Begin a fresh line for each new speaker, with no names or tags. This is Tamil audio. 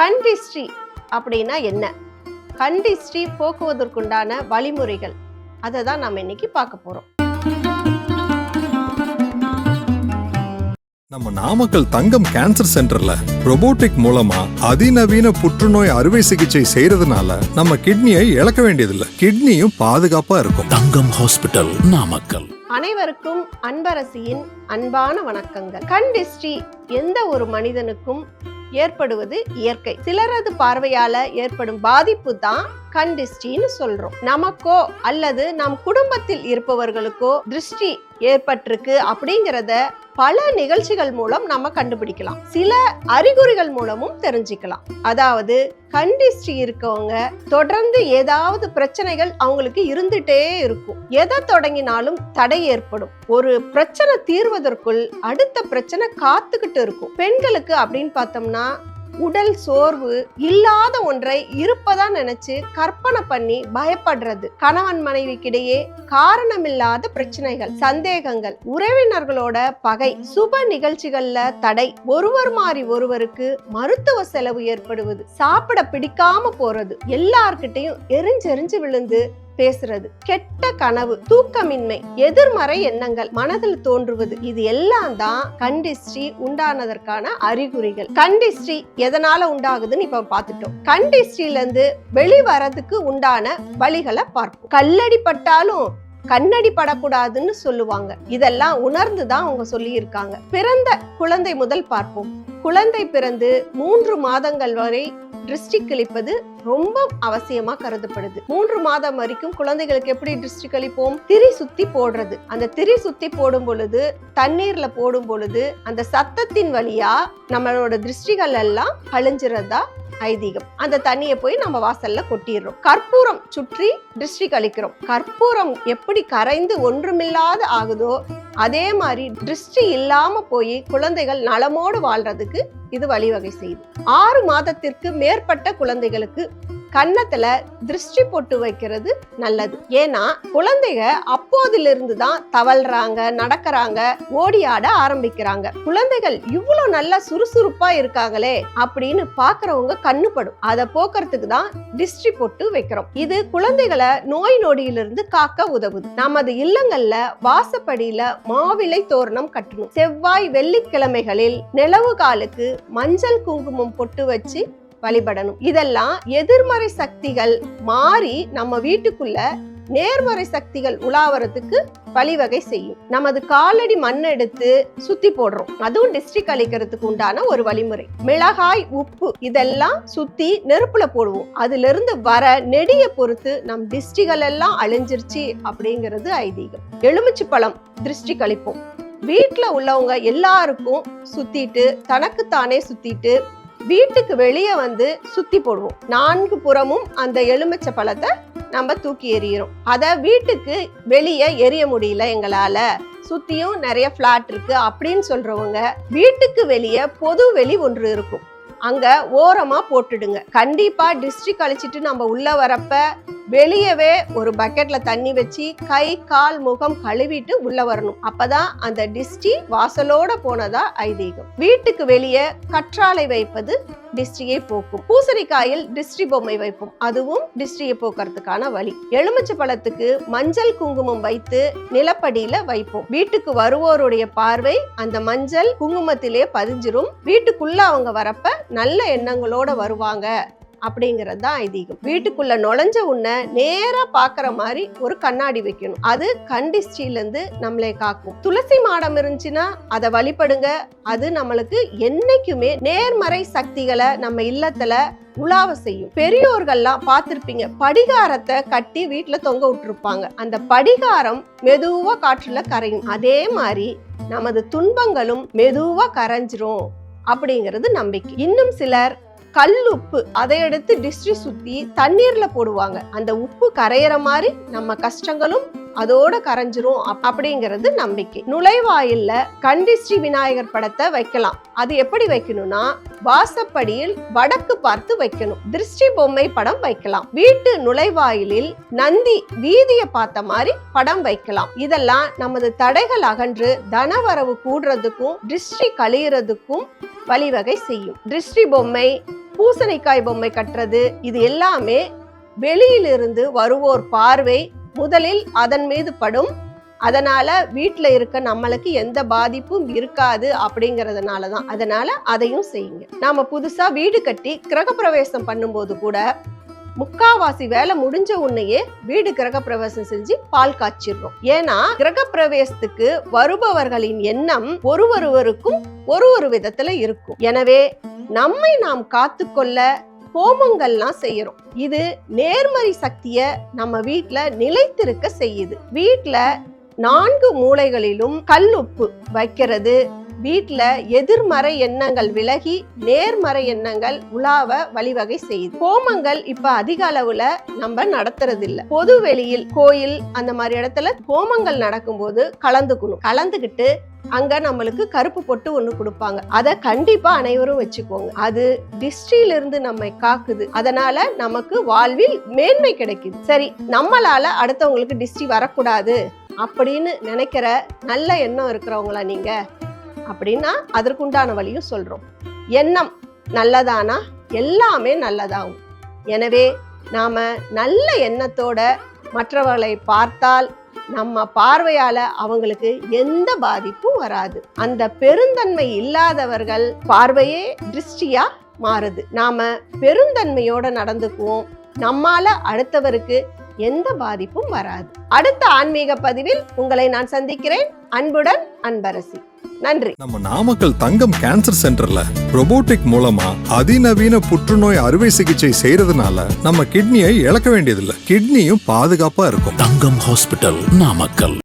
கண் திஷ்டி அப்படின்னா என்ன? கண் திஷ்டி போக்குவதற்குண்டான வழிமுறைகள். அதை தான் நம்ம இன்னைக்கு பார்க்க போறோம்.
நம்ம நாமக்கல் தங்கம் கேன்சர் சென்டர்ல robotic மூலமா அதிநவீன புற்றுநோய் அறுவை சிகிச்சை செய்யறதுனால நம்ம கிட்னியை இழக்க வேண்டியதில்லை. கிட்னியும் பாதுகாப்பா இருக்கும்.
தங்கம் ஹாஸ்பிட்டல் நாமக்கல்.
அனைவருக்கும் அன்பரசியின் அன்பான வணக்கங்கள். கண் எந்த ஒரு மனிதனுக்கும் ஏற்படுவது இயற்கை. சிலரது பார்வையால ஏற்படும் பாதிப்பு தான் கண் திருஷ்டின்னு சொல்றோம். நமக்கோ அல்லது நம் குடும்பத்தில் இருப்பவர்களுக்கோ திருஷ்டி ஏற்பட்டிருக்கு அப்படிங்கிறத பல நிகழ்ச்சிகள் மூலம் நம்ம கண்டுபிடிக்கலாம். சில அறிகுறிகள் மூலமும் தெரிஞ்சுக்கலாம். அதாவது கண் இருக்கவங்க தொடர்ந்து ஏதாவது பிரச்சனைகள் அவங்களுக்கு இருந்துட்டே இருக்கும். எதை தொடங்கினாலும் தடை ஏற்படும். ஒரு பிரச்சனை தீர்வதற்குள் அடுத்த பிரச்சனை காத்துக்கிட்டு இருக்கும். பெண்களுக்கு அப்படின்னு பார்த்தோம்னா உடல் சோர்வு இல்லாத ஒன்றை இருப்பதா நினைச்சு கற்பனை பண்ணி பயப்படுறது. கணவன் மனைவிக்கிடையே காரணமில்லாத பிரச்சனைகள் சந்தேகங்கள் உறவினர்களோட பகை சுப நிகழ்ச்சிகள்ல தடை. ஒருவர் மாறி ஒருவருக்கு மருத்துவ செலவு ஏற்படுவது சாப்பிட பிடிக்காம போறது எல்லார்கிட்டையும் எரிஞ்செறிஞ்சு விழுந்து பேசுறது. கெட்ட கனவு தூக்கமின்மை எதிர்மறை எண்ணங்கள் மனதில் தோன்றுவது இது எல்லாம் தான் கண்டிஸ்ரீ உண்டானதற்கான அறிகுறிகள். கண்டிஸ்ரீ எதனால உண்டாகுதுன்னு இப்ப பார்த்துட்டோம் கண்டிஸ்ரீல இருந்து வெளிவரதுக்கு உண்டான வழிகளை பார்ப்போம். கல்லடி பட்டாலும் கண்ணடி படக்கூடாதுன்னு சொல்லுவாங்க. இதெல்லாம் உணர்ந்து தான் அவங்க சொல்லியிருக்காங்க. பிறந்த குழந்தை முதல் பார்ப்போம். குழந்தை பிறந்து மூன்று மாதங்கள் வரை திருஷ்டி கிழிப்பது ரொம்ப அவசியமா கருதப்படுது. மூன்று மாதம் வரைக்கும் குழந்தைகளுக்கு எப்படி திருஷ்டி கழிப்போம்? திரி சுத்தி போடுறது. அந்த திரி சுத்தி போடும் பொழுது தண்ணீர்ல போடும் பொழுது அந்த சத்தத்தின் வழியா நம்மளோட திருஷ்டிகள் எல்லாம் அழிஞ்சிறதா ஐதீகம். அந்த தண்ணியை போய் நம்ம வாசல்ல கொட்டிடுறோம். கற்பூரம் சுற்றி திருஷ்டி கழிக்கிறோம். கற்பூரம் எப்படி கரைந்து ஒன்றுமில்லாத ஆகுதோ அதே மாதிரி திருஷ்டி இல்லாம போய் குழந்தைகள் நலமோடு வாழ்றதுக்கு இது வழிவகை செய்யுது. ஆறு மாதத்திற்கு மேற்பட்ட குழந்தைகளுக்கு கன்னத்துல திருஷ்டி பொட்டு வைக்கிறது நல்லது. ஏன்னா குழந்தைங்க அப்போதிலிருந்து தான் தவழ்றாங்க நடக்கிறாங்க ஓடி ஆட ஆரம்பிக்கிறாங்க. குழந்தைகள் இவ்வளவு நல்லா சுறுசுறுப்பா இருக்காங்களே அப்படின்னு பாக்குறவங்க கண்ணுப்படும். அதை போக்குறதுக்கு தான் திருஷ்டி பொட்டு வைக்கிறோம். இது குழந்தைகளை நோய் நொடியிலிருந்து காக்க உதவுது. நமது இல்லங்கள்ல வாசப்படியில மாவிலை தோரணம் கட்டணும். செவ்வாய் வெள்ளிக்கிழமைகளில் நிலவு காலுக்கு மஞ்சள் குங்குமம் பொட்டு வச்சு வழிபடணும். இதெல்லாம் எதிர்மறை சக்திகள் மாறி நம்ம வீட்டுக்குள்ள நேர்மறை சக்திகள் உலாவறதுக்கு வழிவகை செய்யும். நமது காலடி மண் எடுத்து சுத்தி போடுறோம். அதுவும் டிஸ்ட்ரிக் அழிக்கிறதுக்கு உண்டான ஒரு வழிமுறை. மிளகாய் உப்பு இதெல்லாம் சுத்தி நெருப்புல போடுவோம். அதுல இருந்து வர நெடிய பொறுத்து நம் டிஸ்ட்ரிகள் எல்லாம் அழிஞ்சிருச்சு அப்படிங்கிறது ஐதீகம். எலுமிச்சு பழம் திருஷ்டி கழிப்போம் வீட்டுல உள்ளவங்க எல்லாருக்கும் சுத்திட்டு தனக்குத்தானே சுத்திட்டு வீட்டுக்கு வெளியே வந்து சுத்தி போடுவோம். நான்கு புறமும் அந்த எலுமிச்சை பழத்தை நம்ம தூக்கி எறிகிறோம் அதை வீட்டுக்கு வெளியே எரிய முடியல எங்களால. சுத்தியும் நிறைய ஃப்ளாட் இருக்கு அப்படின்னு சொல்றவங்க வீட்டுக்கு வெளியே பொது வெளி ஒன்று இருக்கும். அங்க ஓரமா போட்டுடுங்க. கண்டிப்பா டிஸ்ட்ரிக் அழிச்சிட்டு நம்ம உள்ள வரப்ப வெளியவே ஒரு பக்கெட்ல தண்ணி வச்சு கை கால் முகம் கழுவிட்டு உள்ள வரணும். அப்பதான் அந்த டிஸ்டி வாசலோட போனதா ஐதீகம். வீட்டுக்கு வெளியே கற்றாழை வைப்பது டிஸ்டியை போக்கும். பூசணிக்காயில் டிஸ்டி பொம்மை வைப்போம். அதுவும் டிஸ்டியை போக்குறதுக்கான வழி. எலுமிச்சை பழத்துக்கு மஞ்சள் குங்குமம் வைத்து நிலப்படியில வைப்போம். வீட்டுக்கு வருவோருடைய பார்வை அந்த மஞ்சள் குங்குமத்திலே பதிஞ்சிரும். வீட்டுக்குள்ள அவங்க வரப்ப நல்ல எண்ணங்களோட வருவாங்க. அப்படிங்கிறது தான் ஐதீகம். வீட்டுக்குள்ள நுழைஞ்ச உன்னை நேரா பாக்குற மாதிரி ஒரு கண்ணாடி வைக்கணும். அது கண்டிஸ்டில இருந்து நம்மளை காக்கும். துளசி மாடம் இருந்துச்சுன்னா அதை வழிபடுங்க. அது நம்மளுக்கு என்னைக்குமே நேர்மறை சக்திகளை நம்ம இல்லத்துல உலாவ செய்யும். பெரியோர்கள்லாம் பார்த்துருப்பீங்க படிகாரத்தை கட்டி வீட்டில் தொங்க விட்டுருப்பாங்க. அந்த படிகாரம் மெதுவாக காற்றுல கரையும். அதே மாதிரி நமது துன்பங்களும் மெதுவாக கரைஞ்சிரும் அப்படிங்கிறது நம்பிக்கை. இன்னும் சிலர் கல் உப்பு அதை எடுத்து டிஸ்ட்ரி சுத்தி தண்ணீர்ல போடுவாங்க. அந்த உப்பு கரையிற மாதிரி நம்ம கஷ்டங்களும் அதோட கரைஞ்சிரும் அப்படிங்கிறது நம்பிக்கை. நுழைவாயில்ல கண்டிஸ்ரீ விநாயகர் படத்தை வைக்கலாம். அது எப்படி வைக்கணும்னா வாசப்படியில் வடக்கு பார்த்து வைக்கணும். திருஷ்டி பொம்மை படம் வைக்கலாம். வீட்டு நுழைவாயிலில் நந்தி வீதியை பார்த்த மாதிரி படம் வைக்கலாம். இதெல்லாம் நமது தடைகள் அகன்று தனவரவு கூடுறதுக்கும் திருஷ்டி கழியறதுக்கும் வழிவகை செய்யும். திருஷ்டி பொம்மை பூசணிக்காய் பொம்மை கட்டுறது இது எல்லாமே வெளியிலிருந்து வருவோர் பார்வை. முதலில் அதன் மீது படும். அதனால வீட்டில் இருக்க நம்மளுக்கு எந்த பாதிப்பும் இருக்காது அப்படிங்கிறதுனால தான் அதனால அதையும் செய்யுங்க. நாம புதுசா வீடு கட்டி கிரகப்பிரவேசம் பண்ணும்போது கூட முக்காவாசி வேலை முடிஞ்ச உடனேயே வீடு கிரகப்பிரவேசம் செஞ்சு பால் காய்ச்சிடுறோம். ஏன்னா கிரகப்பிரவேசத்துக்கு வருபவர்களின் எண்ணம் ஒரு ஒருவருக்கும் ஒரு ஒரு விதத்துல இருக்கும். எனவே நம்மை நாம் காத்துக்கொள்ள ஹோமங்கள்லாம் செய்யறோம். இது நேர்மறை சக்திய நம்ம வீட்டுல நிலைத்திருக்க செய்யுது. வீட்டுல நான்கு மூலைகளிலும் உப்பு வைக்கிறது வீட்டில் எதிர்மறை எண்ணங்கள் விலகி நேர்மறை எண்ணங்கள் உலாவ வழிவகை செய்யுது. ஹோமங்கள் இப்ப அதிக அளவுல நம்ம நடத்துறது இல்ல பொது வெளியில் கோயில் அந்த மாதிரி இடத்துல ஹோமங்கள் நடக்கும்போது கலந்துக்கணும். கலந்துக்கிட்டு அங்க நம்மளுக்கு கருப்பு பொட்டு ஒண்ணு கொடுப்பாங்க. அத கண்டிப்பா அனைவரும் வச்சுக்கோங்க. அது டிஸ்ட்ரியில இருந்து நம்மை காக்குது. அதனால நமக்கு வாழ்வில் மேன்மை கிடைக்குது. சரி நம்மளால அடுத்தவங்களுக்கு டிஸ்ட்ரி வரக்கூடாது அப்படின்னு நினைக்கிற நல்ல எண்ணம் இருக்கிறவங்களா நீங்க? அப்படின்னா அதற்குண்டான வழியும் சொல்கிறோம் எண்ணம் நல்லதானா? எல்லாமே நல்லதாகும். எனவே நாம் நல்ல எண்ணத்தோட மற்றவர்களை பார்த்தால் நம்ம பார்வையால் அவங்களுக்கு எந்த பாதிப்பும் வராது. அந்த பெருந்தன்மை இல்லாதவர்கள் பார்வையே திருஷ்டியா மாறுது. நாம பெருந்தன்மையோட நடந்துக்குவோம். நம்மால அடுத்தவருக்கு எந்த பாதிப்பும் வராது. அடுத்த ஆன்மீக பதிவில் உங்களை நான் சந்திக்கிறேன். அன்புடன் அன்பரசி. நன்றி.
நம்ம நாமக்கல் தங்கம் கேன்சர் சென்டர்ல robotic மூலமா அதிநவீன புற்றுநோய் அறுவை சிகிச்சை செய்யறதுனால நம்ம கிட்னியை இழக்க வேண்டியதில்லை. கிட்னியும் பாதுகாப்பா இருக்கும்.
தங்கம் ஹாஸ்பிட்டல் நாமக்கல்.